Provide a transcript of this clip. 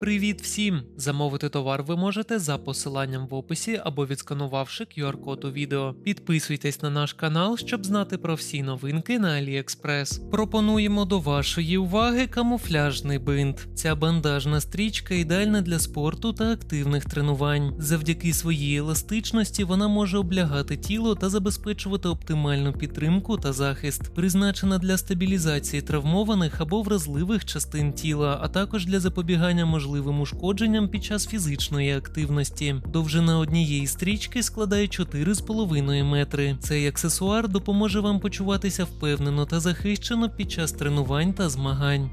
Привіт всім! Замовити товар ви можете за посиланням в описі або відсканувавши QR-код у відео. Підписуйтесь на наш канал, щоб знати про всі новинки на AliExpress. Пропонуємо до вашої уваги камуфляжний бинт. Ця бандажна стрічка ідеальна для спорту та активних тренувань. Завдяки своїй еластичності вона може облягати тіло та забезпечувати оптимальну підтримку та захист, призначена для стабілізації травмованих або вразливих частин тіла, а також для запобігання можливим ушкодженням під час фізичної активності. Довжина однієї стрічки складає 4,5 метри. Цей аксесуар допоможе вам почуватися впевнено та захищено під час тренувань та змагань.